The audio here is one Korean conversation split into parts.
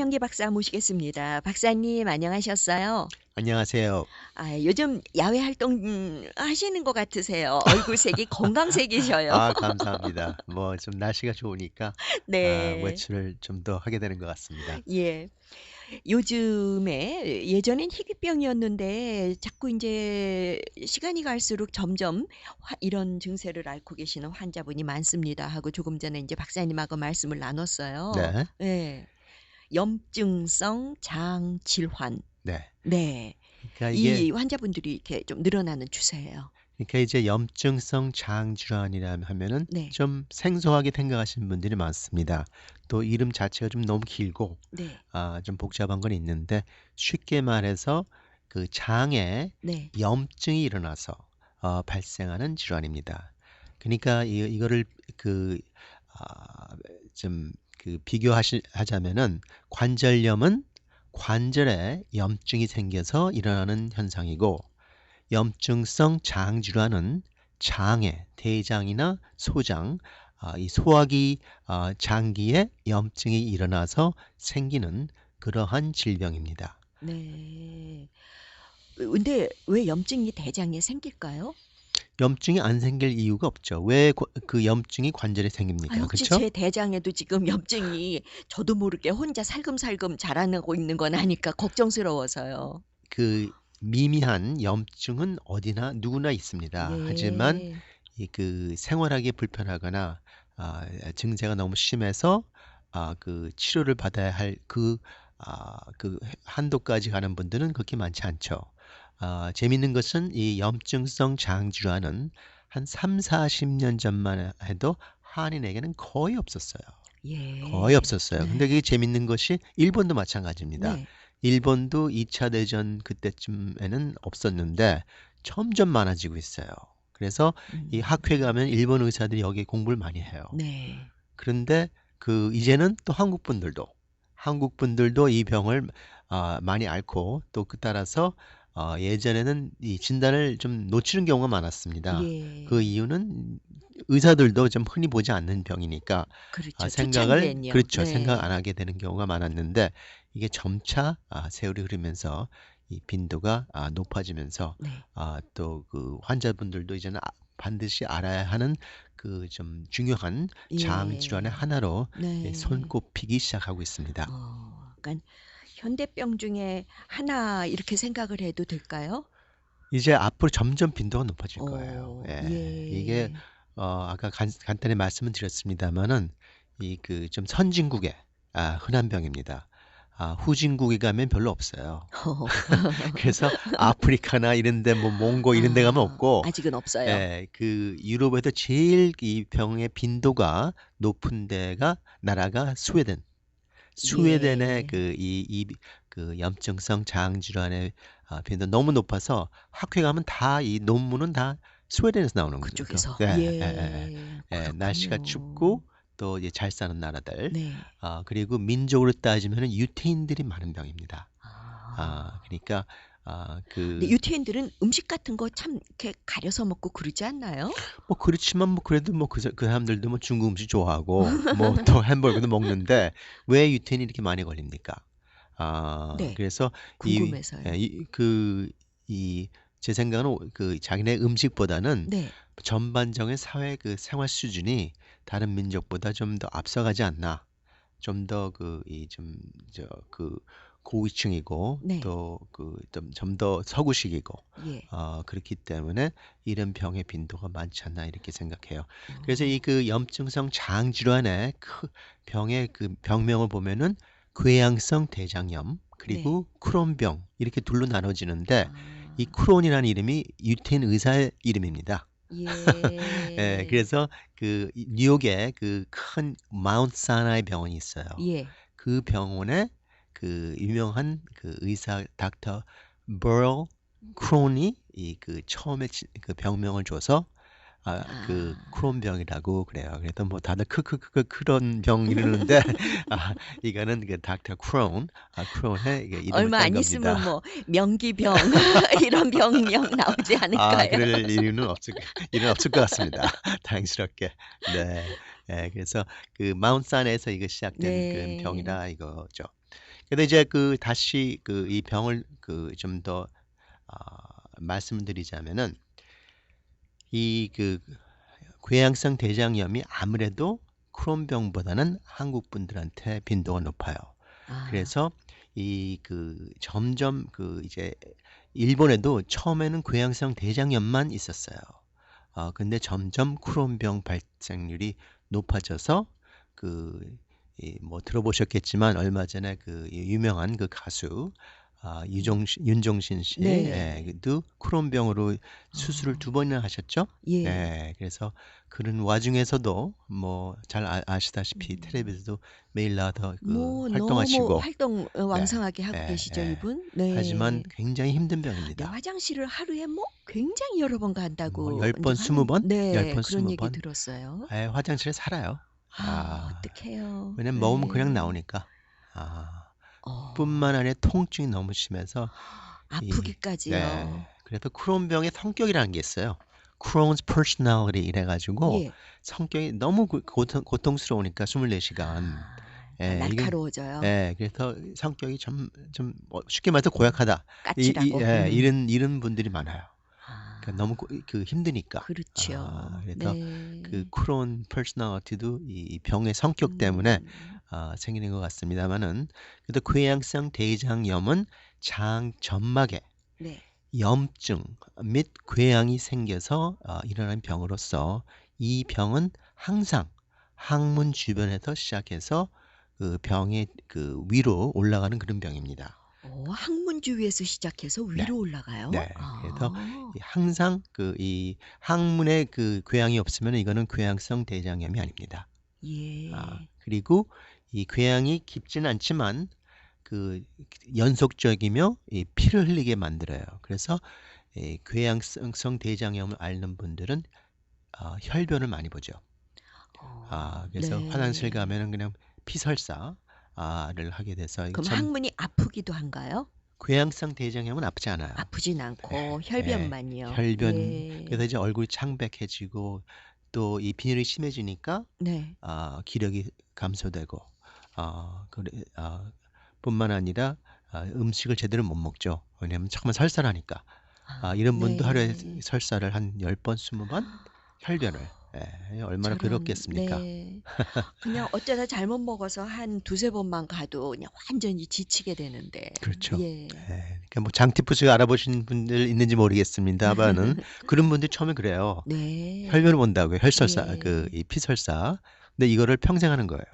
김명기 박사 모시겠습니다. 박사님 안녕하셨어요? 안녕하세요. 아, 요즘 야외 활동 음, 하시는 것 같으세요. 얼굴색이 건강색이셔요. 아, 감사합니다. 뭐 좀 날씨가 좋으니까 아, 네. 외출을 좀 더 하게 되는 것 같습니다. 예. 요즘에 예전엔 희귀병이었는데 자꾸 이제 시간이 갈수록 점점 화- 이런 증세를 앓고 계시는 환자분이 많습니다 하고 조금 전에 이제 박사님하고 말씀을 나눴어요. 네, 네. 염증성 장 질환. 네. 네. 그러니까 이 환자분들이 이렇게 좀 늘어나는 추세예요. 그러니까 이제 염증성 장 질환이라 하면은 네. 좀 생소하게 생각하시는 분들이 많습니다. 또 이름 자체가 좀 너무 길고 네. 아, 좀 복잡한 건 있는데 쉽게 말해서 그 장에 네. 염증이 일어나서 어, 발생하는 질환입니다. 그러니까 이, 이거를 그, 아, 좀, 그 비교하자면은 관절염은 관절에 염증이 생겨서 일어나는 현상이고 염증성 장 질환은 장에 대장이나 소장, 아, 이 소화기 아, 장기에 염증이 일어나서 생기는 그러한 질병입니다. 네. 근데 왜 염증이 대장에 생길까요? 염증이 안 생길 이유가 없죠. 왜 그 염증이 관절에 아, 생깁니까? 혹시 그렇죠? 제 대장에도 지금 염증이 저도 모르게 혼자 살금살금 자라나고 있는 건 아니까 걱정스러워서요. 그 미미한 염증은 어디나 누구나 있습니다. 하지만 예. 이그 생활하기 불편하거나 아, 증세가 너무 심해서 아, 그 치료를 받아야 할그 아, 그 한도까지 가는 분들은 그렇게 많지 않죠. 아, 재밌는 것은 이 염증성 장질환은 한 3, 40년 전만 해도 한인에게는 거의 없었어요. 예. 거의 없었어요. 근데 네. 그게 재밌는 것이 일본도 마찬가지입니다. 네. 일본도 2차 대전 그때쯤에는 없었는데 점점 많아지고 있어요. 그래서 이 음. 학회 가면 일본 의사들이 여기 공부를 많이 해요. 네. 그런데 그 이제는 또 한국 분들도 한국 분들도 이 병을 아, 많이 앓고 또 그 따라서 어, 예전에는 이 진단을 좀 놓치는 경우가 많았습니다. 예. 그 이유는 의사들도 좀 흔히 보지 않는 병이니까 그렇죠. 아, 생각을 초창기엔요. 그렇죠 네. 생각 안 하게 되는 경우가 많았는데 이게 점차 아, 세월이 흐르면서 이 빈도가 아, 높아지면서 네. 아, 또 그 환자분들도 이제는 아- 반드시 알아야 하는 그 좀 중요한 장 질환의 예. 하나로 예, 네. 손꼽히기 시작하고 있습니다. 어, 그러니까 현대병 중에 하나 이렇게 생각을 해도 될까요? 이제 앞으로 점점 빈도가 높아질 거예요. 어, 예, 이게 예. 어, 아까 간, 간단히 말씀을 드렸습니다만은 이 그 좀 선진국의 아, 흔한 병입니다. 아, 후진국에 가면 별로 없어요. 그래서 아프리카나 이런데 뭐 몽고 이런 데 가면 아, 없고 아직은 없어요. 예, 그 유럽에서 제일 이 병의 빈도가 높은 데가 나라가 스웨덴. 스웨덴의 예. 그이이그 염증성 장 질환의 아, 빈도 너무 높아서 학회 가면 다 이 논문은 다 스웨덴에서 나오는 거죠. 그쪽에서. 예, 예. 예, 예, 예, 날씨가. 춥고 또 이제 잘 사는 나라들. 네. 아, 그리고 민족으로 따지면 유태인들이 많은 병입니다. 아. 아, 그러니까 아, 그 유태인들은 음식 같은 거 참 이렇게 가려서 먹고 그러지 않나요? 뭐 그렇지만 뭐 그래도 뭐그 사람들도 뭐 중국 음식 좋아하고 뭐 또 햄버거도 먹는데 왜 유태인이 이렇게 많이 걸립니까? 아, 네. 그래서 이, 궁금해서요. 예, 이, 그, 이, 제 생각은 오- 그 자기네 음식보다는 네. 전반적인 사회 그 생활 수준이 다른 민족보다 좀 더 앞서가지 않나. 좀 더 그, 이, 좀, 저, 그, 고위층이고 네. 또 그, 좀, 좀 더 서구식이고 예. 어, 그렇기 때문에 이런 병의 빈도가 많지 않나 이렇게 생각해요. 그래서 어. 이그 염증성 장 질환의 그 병의 그 병명을 보면은 궤양성 대장염 네. 그리고 크론병 이렇게 둘로 나눠지는데 이 아. 크론이라는 이름이 유태인 의사의 이름입니다. 예, 예. 그래서 그 이- 뉴욕에 그 큰 마운트 사나이 병원이 있어요. 예. 그 병원에 그 유명한 그 의사 닥터 버럴 크론이 이 그 처음에 지- 그 병명을 줘서 아, 그 아. 크론병이라고 그래요. 그래도 뭐 다들 크크크크 크론 병 이러는데 아, 이거는 그 닥터 크론, 아, 크론의 이게 이름을 얼마 딴안 겁니다. 있으면 뭐 명기병 이런 병명 나오지 아, 않을까요? 그럴 이유는 없을 일은 없을 것 같습니다. 다행스럽게. 네. 예, 그래서 그 마운트 산에서 이거 시작된 네. 그런 병이라 이거죠. 근데 이제 그 다시 그 이 병을 그 좀더 아, 말씀을 드리자면은 이 그 궤양성 대장염이 아무래도 크론병보다는 한국 분들한테 빈도가 높아요. 아. 그래서 이 그 점점 그 이제 일본에도 처음에는 궤양성 대장염만 있었어요. 어, 근데 점점 크론병 발생률이 높아져서 그 이뭐 들어보셨겠지만 얼마 전에 그 유명한 그 가수 아, 유종신, 윤종신 씨, 네. 예, 도 크론병으로 수술을 아. 두 번이나 하셨죠? 예. 예, 그래서 그런 와중에서도 뭐 잘 아, 시다시피 음. 텔레비에서도 매일 나와서 그 뭐 활동하시고 활동 어, 왕성하게 하고 예, 계시죠, 예. 이분? 네. 하지만 굉장히 힘든 네, 병입니다. 화장실을 하루에 뭐 굉장히 여러 번 간다고 뭐열 이제 번, 스무 하는- 번? 네, 열 번, 그런 스무 얘기 번? 들었어요. 예, 화장실에 살아요. 아, 아, 어떡해요. 왜냐면 먹으면 네. 그냥 나오니까. 아, 어, 뿐만 아니라 통증이 너무 심해서 아프기까지요. 네. 그래서 크론병의 성격이라는 게 있어요. Crohn's personality 이래가지고 예. 성격이 너무 고- 고통, 고통스러우니까 24시간. 아, 예, 이게- 날카로워져요. 예, 그래서 성격이 좀, 좀 어, 쉽게 말해서 고약하다. 이, 이, 까칠하고. 예, 음. 이런 이런 분들이 많아요. 아, 그러니까 너무 고- 그 힘드니까. 그렇죠. 아, 그래서 네. 그 크론 퍼스널리티도 이 병의 성격 때문에 음, 아, 생기는 것 같습니다만은 그래도 궤양성 대장염은 장 점막에 네. 염증 및 궤양이 생겨서 아, 일어나는 병으로서 이 병은 항상 항문 주변에서 시작해서 그 병의 그 위로 올라가는 그런 병입니다. 어, 항문 주위에서 시작해서 위로 올라가요. 네, 아, 그래서 이 항상 그 이 항문에 그 궤양이 없으면 이거는 궤양성 대장염이 아닙니다. 예. 아, 그리고 이 궤양이 깊지는 않지만 그 연속적이며 이 피를 흘리게 만들어요. 그래서 이 궤양성 대장염을 앓는 분들은 아, 혈변을 많이 보죠. 어, 아, 그래서 네. 화장실 가면은 그냥 피설사 를 하게 돼서 그럼 참 항문이 아프기도 한가요? 궤양성 대장염은 아프지 않아요. 아프진 않고 예, 혈변만요. 혈변. 예. 그래서 이제 얼굴이 창백해지고 또 이 빈혈이 심해지니까 네. 아, 기력이 감소되고 아, 그래, 아, 뿐만 아니라 아, 음식을 제대로 못 먹죠. 왜냐하면 처음에 설사하니까 아, 이런 분도 네. 하루에 설사를 한 10번, 20번 혈변을 예, 얼마나 저런, 괴롭겠습니까? 네. 그냥 어쩌다 잘못 먹어서 한 두세 번만 가도 그냥 완전히 지치게 되는데. 그렇죠. 예. 예, 그러니까 뭐 장티푸스 알아보신 분들 있는지 모르겠습니다만은 그런 분들이 처음에 그래요. 네. 혈변을 본다고요. 혈설사, 예. 그 이 피설사. 근데 이거를 평생 하는 거예요.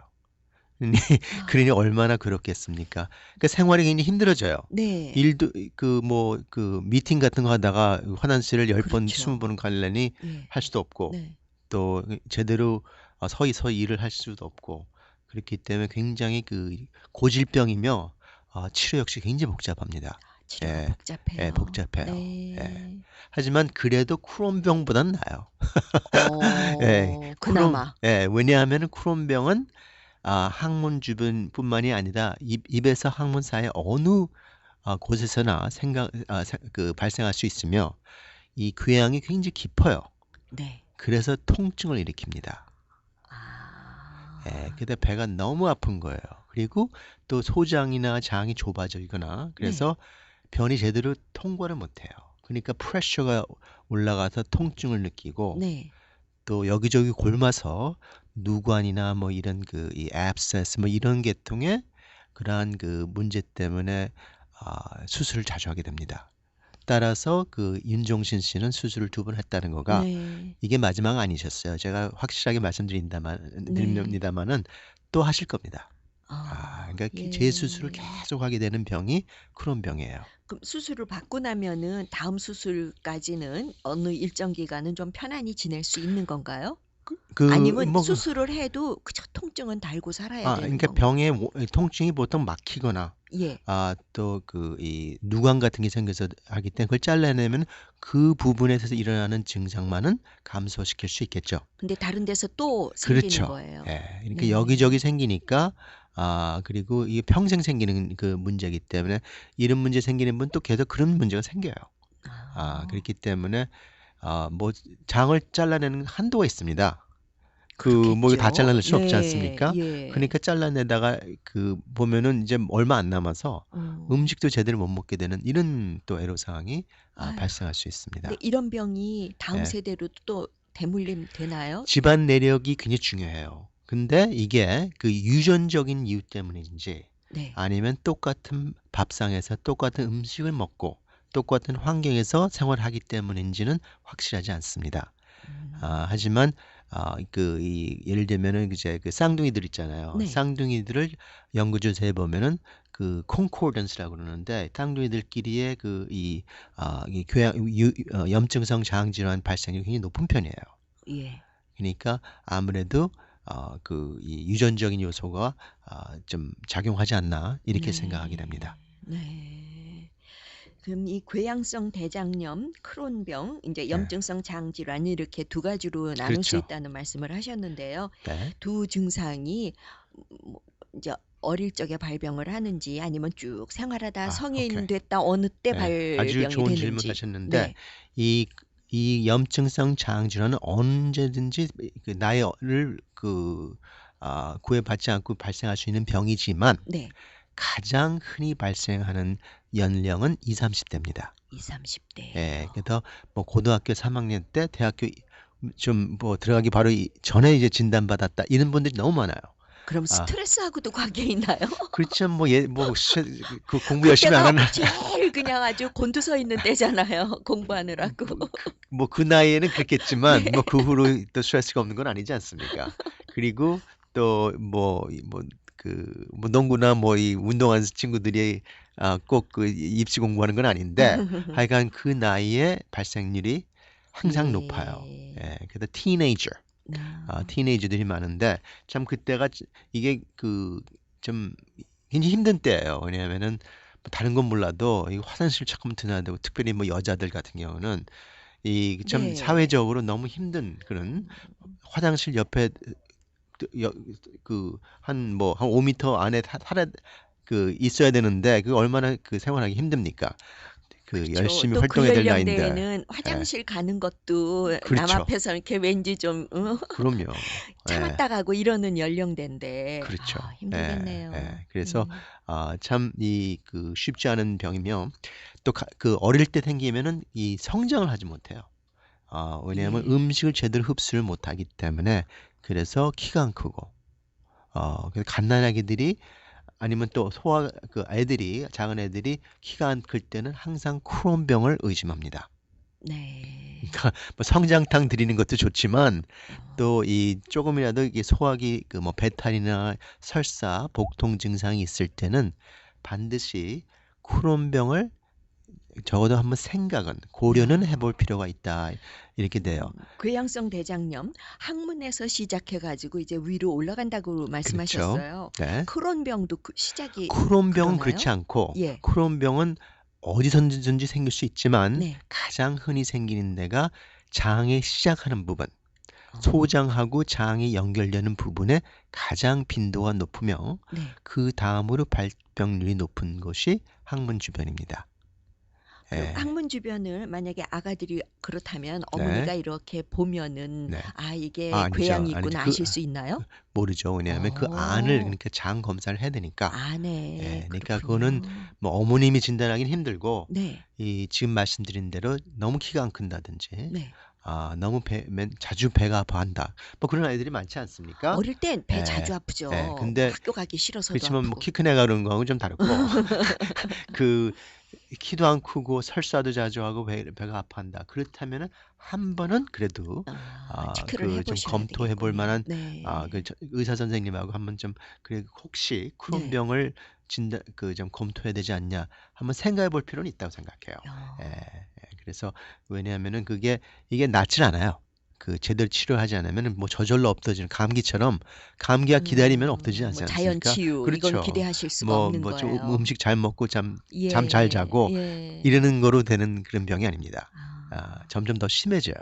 그러니, 아, 얼마나 그렇겠습니까? 그러니까 생활이 굉장히 힘들어져요. 네. 일도 그 뭐 그 미팅 같은 거 하다가 화장실을 열 번, 그렇죠. 스무 번 가려니 예. 할 수도 없고 네. 또 제대로 어, 서히 서히 일을 할 수도 없고 그렇기 때문에 굉장히 그 고질병이며 어, 치료 역시 굉장히 복잡합니다. 치료가 예. 복잡해요. 예, 복잡해요. 네. 예. 하지만 그래도 크론병보다는 나아요. 어, 예, 그나마. 예, 왜냐하면 크론병은 아, 항문 주변뿐만이 아니라 입, 입에서 항문 사이 어느 아, 곳에서나 생각 아, 세- 그 발생할 수 있으며 이 궤양이 굉장히 깊어요. 네. 그래서 통증을 일으킵니다. 아. 예, 근데 배가 너무 아픈 거예요. 그리고 또 소장이나 장이 좁아져 있거나 그래서 변이 제대로 통과를 못해요. 그러니까 프레셔가 올라가서 통증을 느끼고 네. 또 여기저기 골마서 누관이나 뭐 이런 그이 abscess 뭐 이런 계통의 그러한 그 문제 때문에 아, 수술을 자주 하게 됩니다. 따라서 그 윤종신 씨는 수술을 두번 했다는 거가 네. 이게 마지막 아니셨어요. 제가 확실하게 말씀드린다만 네. 드립니다만은 또 하실 겁니다. 아, 아, 그러니까 예. 재수술을 계속 하게 되는 병이 크론병이에요. 그럼 수술을 받고 나면은 다음 수술까지는 어느 일정 기간은 좀 편안히 지낼 수 있는 건가요? 그 아니면 뭐 그- 수술을 해도 그저 통증은 달고 살아야 아, 되는 그러니까? 병의 모- 통증이 보통 막히거나 예. 아, 또 그 이 누관 같은 게 생겨서 하기 때문에 그걸 잘라내면 그 부분에서 일어나는 증상만은 감소시킬 수 있겠죠. 근데 다른 데서 또 생기는 그렇죠. 거예요. 예. 그러니까 네. 여기저기 생기니까 아, 그리고 이게 평생 생기는 그 문제이기 때문에 이런 문제 생기는 분 또 계속 그런 문제가 생겨요. 아, 그렇기 때문에 아, 뭐 장을 잘라내는 한도가 있습니다. 그뭐 다. 잘라낼 수 없지 네. 않습니까? 예. 그러니까 잘라내다가 그 보면은 이제 얼마 안 남아서 어. 음식도 제대로 못 먹게 되는 이런 또 애로 사항이 아, 아유. 발생할 수 있습니다. 근데 이런 병이 다음 예. 세대로 또 대물림 되나요? 집안 내력이 굉장히 중요해요. 근데 이게 그 유전적인 이유 때문인지 네. 아니면 똑같은 밥상에서 똑같은 음식을 먹고 똑같은 환경에서 생활하기 때문인지는 확실하지 않습니다. 음. 아, 하지만 아, 그, 이, 예를 들면은 이제 그 쌍둥이들 있잖아요. 네. 쌍둥이들을 연구조사해 보면은 그 concordance라고 그러는데 쌍둥이들끼리의 그 이, 아, 이 교양, 유, 어, 염증성 장질환 발생률이 굉장히 높은 편이에요. 예. 그러니까 아무래도 어, 그 이 유전적인 요소가 아, 좀 작용하지 않나 이렇게 생각하게 됩니다. 네. 그럼 이 궤양성 대장염, 크론병, 이제 염증성 장질환 이렇게 두 가지로 나눌 수 그렇죠. 있다는 말씀을 하셨는데요. 네. 두 증상이 뭐 이제 어릴 적에 발병을 하는지 아니면 쭉 생활하다 아, 성인 오케이. 됐다 어느 때 네, 발병이 아주 좋은 되는지. 질문하셨는데 네. 이, 이 염증성 장질환은 언제든지 그 나이를 그 아, 구애받지 않고 발생할 수 있는 병이지만 네. 가장 흔히 발생하는 연령은 20, 30대입니다. 20, 30대. 예, 그래서 뭐 고등학교 3학년 때 대학교 좀 뭐 들어가기 바로 이- 전에 이제 진단받았다 이런 분들이 너무 많아요. 그럼 아. 스트레스하고도 관계 있나요? 그렇죠. 뭐 예 뭐 그 공부 열심히 안 하는 제일 그냥 아주 곤두서 있는 때잖아요. 공부하느라고. 뭐그 나이에는 그랬겠지만 네. 뭐그 후로 또 스트레스가 없는 건 아니지 않습니까? 그리고 또 뭐 뭐 그 뭐 농구나 뭐 이 운동하는 친구들이 아, 꼭그 입시 공부하는 건 아닌데 하여간 그 나이에 발생률이 항상 예. 높아요. 예, 그래서 티네이저 아, 티네이저들이 많은데 참 그때가 지- 이게 그 좀 굉장히 힘든 때예요. 왜냐하면은 뭐 다른 건 몰라도 이 화장실 조금 드나야 되고 특별히 뭐 여자들 같은 경우는 이좀 네. 사회적으로 너무 힘든 그런 화장실 옆에 그 한 뭐한 5미터 안에 사- 살아 그 있어야 되는데 그 얼마나 그 생활하기 힘듭니까? 그 그렇죠. 열심히 활동해야 될 나이인데 연령대에는 화장실 가는 것도 남 그렇죠. 앞에서 이렇게 왠지 좀 어, 그럼요. 예. 참았다 가고 이러는 연령대인데 그렇죠. 아, 힘들겠네요. 예, 예. 그래서 음. 아, 참 이 그 쉽지 않은 병이며 또 그 어릴 때 생기면은 이 성장을 하지 못해요. 아, 왜냐하면 예. 음식을 제대로 흡수를 못하기 때문에 그래서 키가 안 크고 어, 그 갓난아기들이 아니면 또 소아 그 애들이 작은 애들이 키가 안 클 때는 항상 크론병을 의심합니다. 네. 그러니까 뭐 성장탕 드리는 것도 좋지만 어, 또이 조금이라도 이게 소화기 그 뭐 배탈이나 설사, 복통 증상이 있을 때는 반드시 크론병을 적어도 한번 생각은 고려는 아. 해볼 필요가 있다 이렇게 돼요. 궤양성 대장염 항문에서 시작해 가지고 이제 위로 올라간다고 말씀하셨어요. 네. 크론병도 그 시작이 크론병은? 그렇지 않고 예. 크론병은 어디선지 생길 수 있지만 네. 가장 흔히 생기는 데가 장에 시작하는 부분, 어, 소장하고 장이 연결되는 부분에 가장 빈도가 높으며 네. 그 다음으로 발병률이 높은 것이 항문 주변입니다. 예. 항문 주변을 만약에 아가들이 그렇다면 어머니가 이렇게 보면은 네. 아 이게 아, 아니죠. 궤양이 있구나 아니죠. 그- 아실 수 있나요? 모르죠. 왜냐하면 그 어. 안을 그러니까 장 검사를 해야 되니까 아, 네. 예, 그러니까 그렇군요. 뭐 어머님이 진단하기는 힘들고 네. 이 지금 말씀드린 대로 너무 키가 안 큰다든지 네. 아 너무 배, 맨- 자주 배가 아파한다. 뭐 그런 아이들이 많지 않습니까? 어릴 땐 배 예, 자주 아프죠. 예, 근데 학교 가기 싫어서도 그렇지만 뭐 아프고. 키 큰 애가 그런 거하고는 좀 다르고 그 키도 안 크고 설사도 자주 하고 배, 배가 아파한다. 그렇다면은 한 번은 그래도 아, 아, 체크를 그좀 해보셔야 검토해 볼. 만한 네. 아, 그 저- 의사 선생님하고 한번 좀 그래 혹시 크론병을 진단 그 좀 검토해야 되지 않냐 한번 생각해 볼 필요는 있다고 생각해요. 야, 예, 예, 그래서 왜냐하면은 그게 이게 낫질 않아요. 그 제대로 치료하지 않으면은 뭐 저절로 없어지는 감기처럼 감기가 기다리면 음, 없어지지 않지 뭐 자연 않습니까? 치유 그렇죠. 이건 기대하실 수가 뭐 없는 뭐좀 거예요. 음식 잘 먹고 잠 예, 잠잘 자고 예. 이러는 거로 되는 그런 병이 아닙니다. 아, 아, 점점 더 심해져요.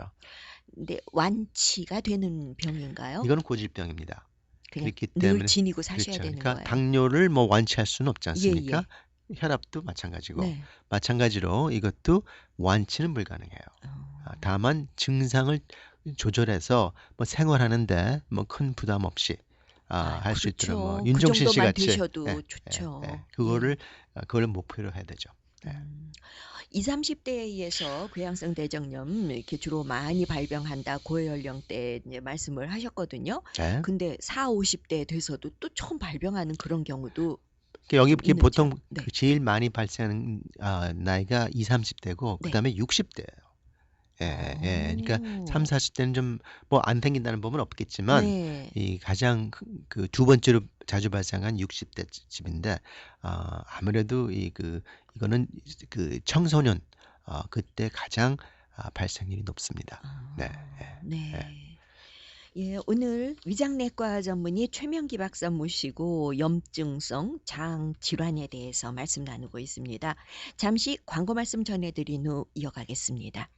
근데 완치가 되는 병인가요? 이거는 고질병입니다. 그렇기 늘 때문에 지니고 사셔야 그렇죠. 되는 그러니까 거예요. 당뇨를 뭐 완치할 수는 없지 예, 않습니까? 혈압도 마찬가지고 네. 마찬가지로 이것도 완치는 불가능해요. 어, 아, 다만 증상을 조절해서 뭐 생활하는데 뭐 큰 부담 없이 아, 아 할수 있도록 뭐 그렇죠. 그 윤종신 씨 같이 되셔도 예, 예, 좋죠. 예. 예. 그거를 아, 그걸 목표로 해야 되죠. 예. 음. 20-30 대에서 궤양성 대장염 이렇게 주로 많이 발병한다 고연령대 이제 말씀을 하셨거든요. 네. 근데 40-50대 돼서도 또 처음 발병하는 그런 경우도 그 여기. 보통 네. 그 제일 많이 발생하는 아, 나이가 20, 30대고 네. 그다음에 60대예요. 예, 예. 그러니까 오. 3, 40대는 좀 뭐 안 생긴다는 법은 없겠지만 네. 이 가장 그 두 번째로 자주 발생한 60대 집인데 아, 아무래도 이 그 이거는 그 청소년 어, 그때 가장 아, 발생률이 높습니다. 네, 아, 예, 네. 예, 오늘 위장내과 전문의 최명기 박사 모시고 염증성 장 질환에 대해서 말씀 나누고 있습니다. 잠시 광고 말씀 전해드린 후 이어가겠습니다.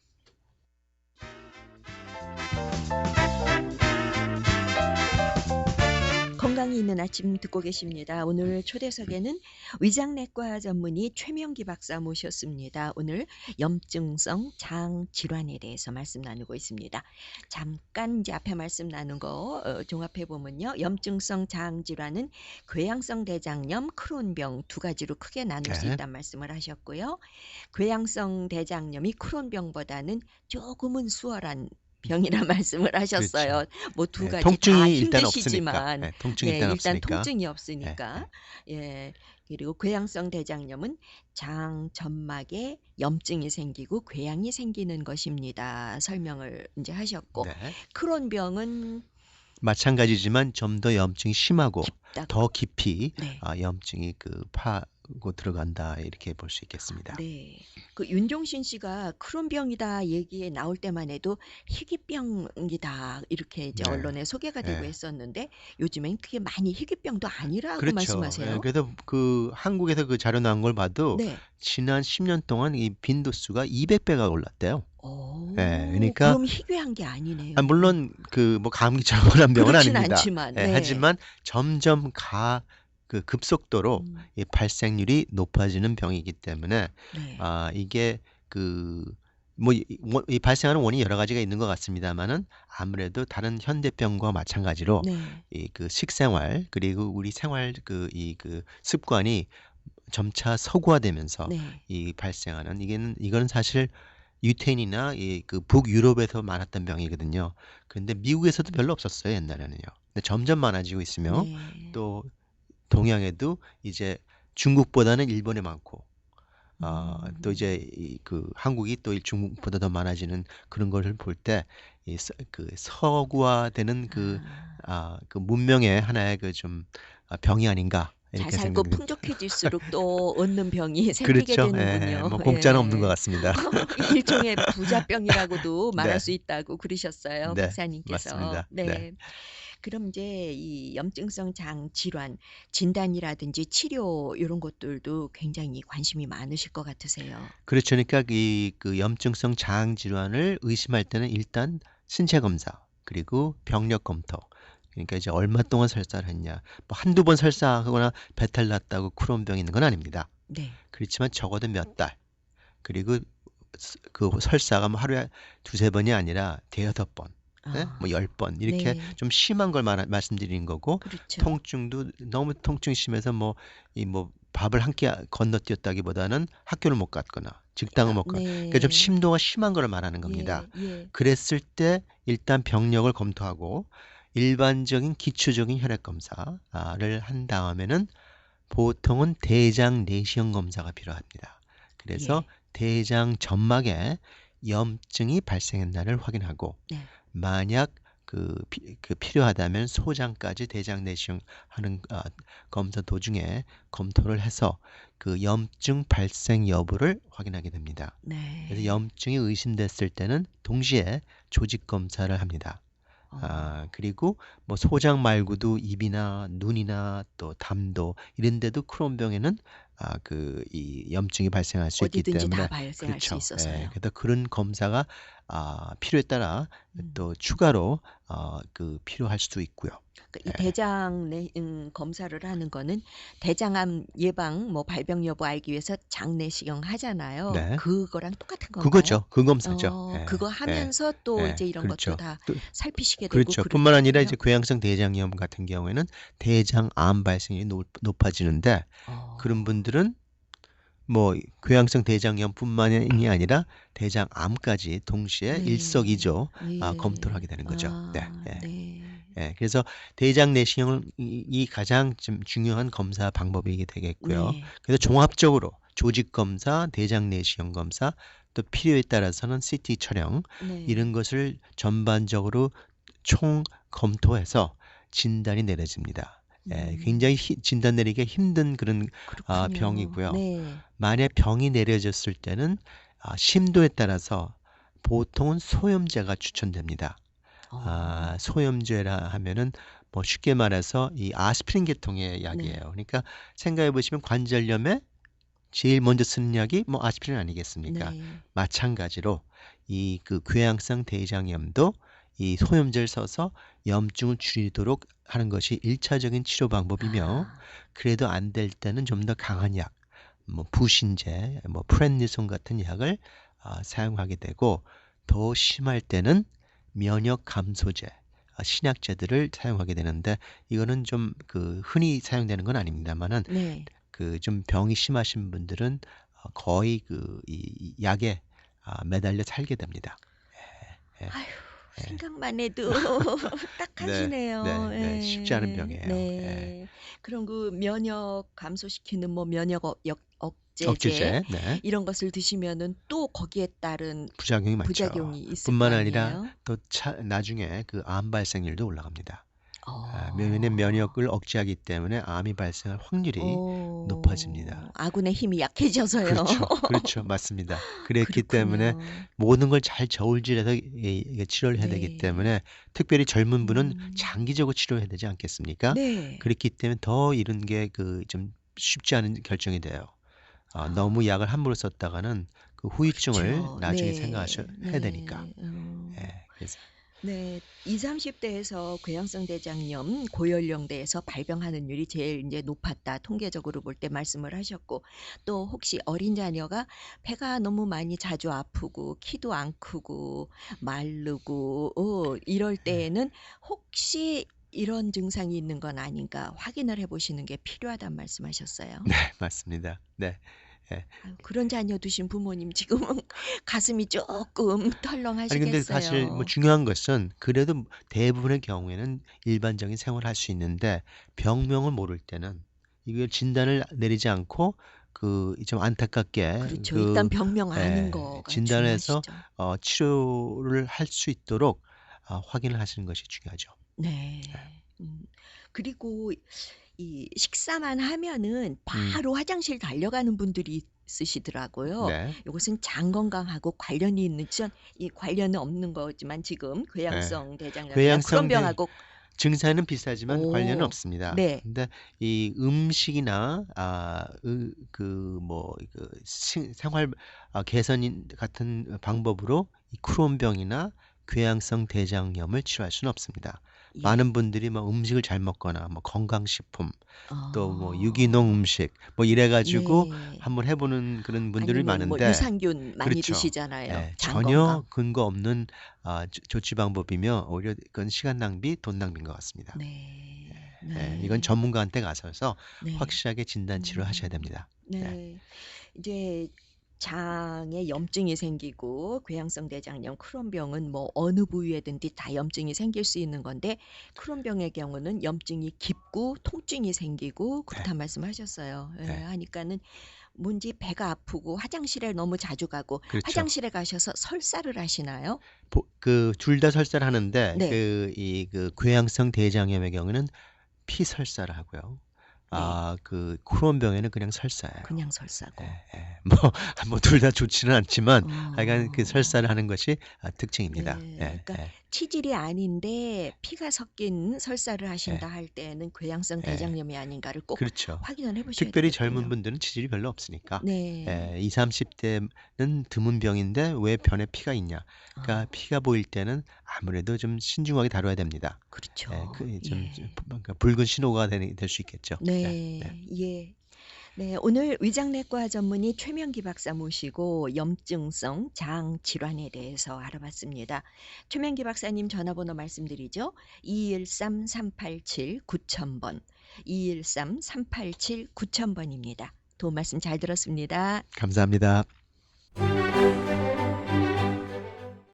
건강이 있는 아침 듣고 계십니다. 오늘 초대석에는 위장내과 전문의 최명기 박사 모셨습니다. 오늘 염증성 장 질환에 대해서 말씀 나누고 있습니다. 잠깐 이제 앞에 말씀 나눈 거 어, 종합해 보면요. 염증성 장 질환은 궤양성 대장염, 크론병 두 가지로 크게 나눌 수 네. 있다는 말씀을 하셨고요. 궤양성 대장염이 크론병보다는 조금은 수월한 병이라 말씀을 하셨어요. 뭐두 예, 가지 다 통증이 일단 없으니까. 힘드시지만 예, 통증이 네, 일단 일단 없으니까. 통증이 없으니까 예 그리고 궤양성 대장염은 장 점막에 염증이 생기고 궤양이 생기는 것입니다. 설명을 이제 하셨고 네. 크론병은 마찬가지지만 좀 더 염증이 심하고 깊다. 더 깊이 네. 아, 염증이 그 파고 들어간다 이렇게 볼 수 있겠습니다. 네. 그 윤종신 씨가 크론병이다 얘기에 나올 때만 해도 희귀병이다 이렇게 이제 네. 언론에 소개가 되고 네. 했었는데 요즘엔 그게 많이 희귀병도 아니라고 그렇죠. 말씀하세요. 예, 그래서 그 한국에서 그 자료 나온 걸 봐도 네. 지난 10년 동안 이 빈도수가 200배가 올랐대요. 오, 예, 그러니까- 그럼 희귀한 게 아니네요. 아, 물론 그 뭐 감기처럼 그런 병은 아닙니다. 않지만, 예, 네. 하지만 점점 가 그 급속도로 음, 이 발생률이 높아지는 병이기 때문에 네. 아 이게 그뭐이 발생하는 원인이 여러 가지가 있는 것 같습니다만은 아무래도 다른 현대병과 마찬가지로 네. 이그 식생활 그리고 우리 생활 그 이 그 습관이 점차 서구화되면서 네. 이 발생하는 이게는 이거는 사실 유태인이나 이 그 북유럽에서 많았던 병이거든요. 근데 미국에서도 별로 없었어요 옛날에는요. 근데 점점 많아지고 있으며 네. 또 동양에도 이제 중국보다는 일본에 많고 아, 음, 또 이제 이 그 한국이 또이 중국보다 더 많아지는 그런 거를 볼때 이그 서구화되는 그 아, 아, 그 문명의 하나의 그 좀 병이 아닌가 잘 이렇게 살고 풍족해질수록 또 얻는 병이 생기게 그렇죠. 되는군요. 예, 뭐 공짜는 없는 예. 것 같습니다. 일종의 부자병이라고도 말할 네. 수 있다고 그러셨어요, 네, 박사님께서. 맞습니다. 네. 네. 그럼 이제 이 염증성 장 질환 진단이라든지 치료 이런 것들도 굉장히 관심이 많으실 것 같으세요. 그렇죠. 그러니까 이 그 염증성 장 질환을 의심할 때는 일단 신체 검사 그리고 병력 검토. 그러니까 이제 얼마 동안 설사를 했냐. 뭐 한두 번 설사하거나 배탈 났다고 크론병 있는 건 아닙니다. 네. 그렇지만 적어도 몇 달. 그리고 스- 그 설사가 뭐 하루에 두세 번이 아니라 대여섯 번, 네? 아, 뭐열번 이렇게 네. 좀 심한 걸 말, 말씀드리는 거고 그렇죠. 통증도 너무 통증이 심해서 뭐 이 뭐 밥을 한 끼 건너뛰었다기보다는 학교를 못 갔거나 직장을 못 가. 네. 그러니까 좀 심도가 심한 거를 말하는 겁니다. 예, 예. 그랬을 때 일단 병력을 검토하고 일반적인 기초적인 혈액 검사를 한 다음에는 보통은 대장 내시경 검사가 필요합니다. 그래서 예. 대장 점막에 염증이 발생했나를 확인하고 네. 만약 그, 피- 그 필요하다면 소장까지 대장 내시경 하는 아, 검사 도중에 검토를 해서 그 염증 발생 여부를 확인하게 됩니다. 네. 그래서 염증이 의심됐을 때는 동시에 조직 검사를 합니다. 어, 아, 그리고 뭐 소장 말고도 입이나 눈이나 또 담도 이런 데도 크론병에는 아, 그 이 염증이 발생할 수 있기 어디든지 때문에 다 발생할 그렇죠. 수 있어서요. 예, 그래서 그런 검사가 아, 필요에 따라 음. 또 추가로 어, 그 필요할 수도 있고요. 그러니까 이 예. 대장 내, 음, 검사를 하는 거는 대장암 예방 뭐 발병 여부 알기 위해서 장내시경 하잖아요. 네. 그거랑 똑같은 건가요? 그거죠. 그 검사죠. 어, 예, 그거 예, 하면서 또 예, 이제 이런 그렇죠. 것도 다 또- 살피시게 되고 그렇죠. 뿐만 아니라. 이제 궤양성 대장염 같은 경우에는 대장암 발생이 높, 높아지는데 어. 그런 분들은 뭐 궤양성 대장염뿐만이 아니라 대장암까지 동시에 네. 일석이조 아, 예. 검토를 하게 되는 거죠. 아, 네, 예. 네. 예, 그래서 대장 내시경이 이 가장 좀 중요한 검사 방법이게 되겠고요. 네. 그래서 종합적으로 조직 검사, 대장 내시경 검사, 또 필요에 따라서는 CT 촬영 네. 이런 것을 전반적으로 총 검토해서 진단이 내려집니다. 예, 음, 굉장히 히- 진단 내리기가 힘든 그런 아, 그렇군요. 병이고요. 네. 만약 병이 내려졌을 때는 아, 심도에 따라서 보통은 소염제가 추천됩니다. 어. 아, 소염제라 하면은 뭐 쉽게 말해서 이 아스피린 계통의 약이에요. 네. 그러니까 생각해 보시면 관절염에 제일 먼저 쓰는 약이 뭐 아스피린 아니겠습니까? 네. 마찬가지로 이 그 궤양성 대장염도 이 소염제를 써서 염증을 줄이도록 하는 것이 일차적인 치료 방법이며 아, 그래도 안 될 때는 좀 더 강한 약, 뭐 부신제, 뭐 프렌니손 같은 약을 아, 사용하게 되고 더 심할 때는 면역 감소제, 아, 신약제들을 사용하게 되는데 이거는 좀 그 흔히 사용되는 건 아닙니다만은 네. 그좀 병이 심하신 분들은 어, 거의 그 이 약에 아, 매달려 살게 됩니다. 예. 예. 생각만 해도 딱하시네요. 네, 네, 쉽지 않은 예, 병이에요. 네. 그럼 그 면역 감소시키는 뭐 면역 억, 역- 억제제 억제제, 네. 이런 것을 드시면은 또 거기에 따른 부작용이 많죠. 부작용이 있을 뿐만 거 아니라 아니에요? 또 차, 나중에 그 암 발생률도 올라갑니다. 아, 어. 면역의 면역을 억제하기 때문에 암이 발생할 확률이 어, 높아집니다. 아군의 힘이 약해져서요. 그렇죠, 그렇죠, 맞습니다. 그랬기 때문에 그렇군요. 모든 걸 잘 저울질해서 이- 이게 치료를 해야 네. 되기 때문에 특별히 젊은 분은 음. 장기적으로 치료해야 되지 않겠습니까? 네. 그렇기 때문에 더 이런 게 그 좀 쉽지 않은 결정이 돼요. 아, 아. 너무 약을 함부로 썼다가는 그 후유증을 그렇죠. 나중에 네. 생각하셔야 네. 되니까. 어. 예, 그래서 네, 20, 30대에서 궤양성 대장염 고연령대에서 발병하는 율이 제일 이제 높았다. 통계적으로 볼 때 말씀을 하셨고 또 혹시 어린 자녀가 배가 너무 많이 자주 아프고 키도 안 크고 마르고 어, 이럴 때에는 혹시 이런 증상이 있는 건 아닌가 확인을 해 보시는 게 필요하단 말씀하셨어요. 네, 맞습니다. 네. 아유, 그런 자녀 두신 부모님 지금은 가슴이 조금 아니 털렁하시겠어요. 근데 사실 뭐 중요한 것은 그래도 대부분의 경우에는 일반적인 생활을 할 수 있는데 병명을 모를 때는 이걸 진단을 내리지 않고 그 좀 안타깝게 그렇죠. 그 일단 병명 아는 예, 거가 진단을 해서 중요하시죠. 어, 치료를 할 수 있도록 어, 확인을 하시는 것이 중요하죠. 네. 음. 그리고 이 식사만 하면은 바로 화장실 달려가는 분들이 있으시더라고요. 네. 이것은 장 건강하고 관련이 있는 전이 관련은 없는 거지만 지금 궤양성 그런 네. 궤양성 대- 병하고 증상은 비슷하지만 관련은 오, 없습니다. 네. 근데 이 음식이나 아, 그뭐 그 시- 생활 아, 개선 같은 방법으로 이 크론병이나 궤양성 대장염을 치료할 수는 없습니다. 예. 많은 분들이 뭐 음식을 잘 먹거나 뭐 건강식품 또 뭐 어, 유기농 음식 뭐 이래 가지고 네. 한번 해보는 그런 분들이 아니면 뭐 많은데 유산균 많이 그렇죠. 드시잖아요. 예, 장 전혀 건강. 근거 없는 아, 조- 조치 방법이며 오히려 그건 시간 낭비, 돈 낭비인 것 같습니다. 네. 예, 네. 이건 전문가한테 가셔서 네. 확실하게 진단 치료를 하셔야 음. 됩니다. 네. 네. 이제 장에 염증이 생기고 궤양성 대장염, 크론병은 뭐 어느 부위에든지 다 염증이 생길 수 있는 건데 크론병의 경우는 염증이 깊고 통증이 생기고 그렇다 는 말씀하셨어요. 예, 네. 하니까는 뭔지 배가 아프고 화장실에 너무 자주 가고 그렇죠. 화장실에 가셔서 설사를 하시나요? 그 둘 다 설사를 하는데 네. 그이그 궤양성 대장염의 경우는 피설사를 하고요. 아, 그 크론병에는 그냥 설사예요. 그냥 설사고. 예, 예. 뭐, 뭐둘 다 좋지는 않지만 하여간 그 어. 설사를 하는 것이 아, 특징입니다. 네, 예, 그러니까 예. 치질이 아닌데 피가 섞인 설사를 하신다 네. 할 때는 괴양성 네. 대장염이 아닌가를 꼭 그렇죠. 확인을 해보셔야 특별히. 젊은 분들은 치질이 별로 없으니까. 네. 예, 20, 30대는 드문 병인데 왜 변에 피가 있냐? 그러니까 어, 피가 보일 때는 아무래도 좀 신중하게 다뤄야 됩니다. 그렇죠. 예, 그 좀 예. 그러니까 붉은 신호가 될 수 있겠죠. 예, 네, 네. 예. 네, 오늘 위장내과 전문의 최명기 박사 모시고 염증성 장 질환에 대해서 알아봤습니다. 최명기 박사님 전화번호 말씀드리죠. 213-387-9000번, 213-387-9000번입니다. 도움 말씀 잘 들었습니다. 감사합니다.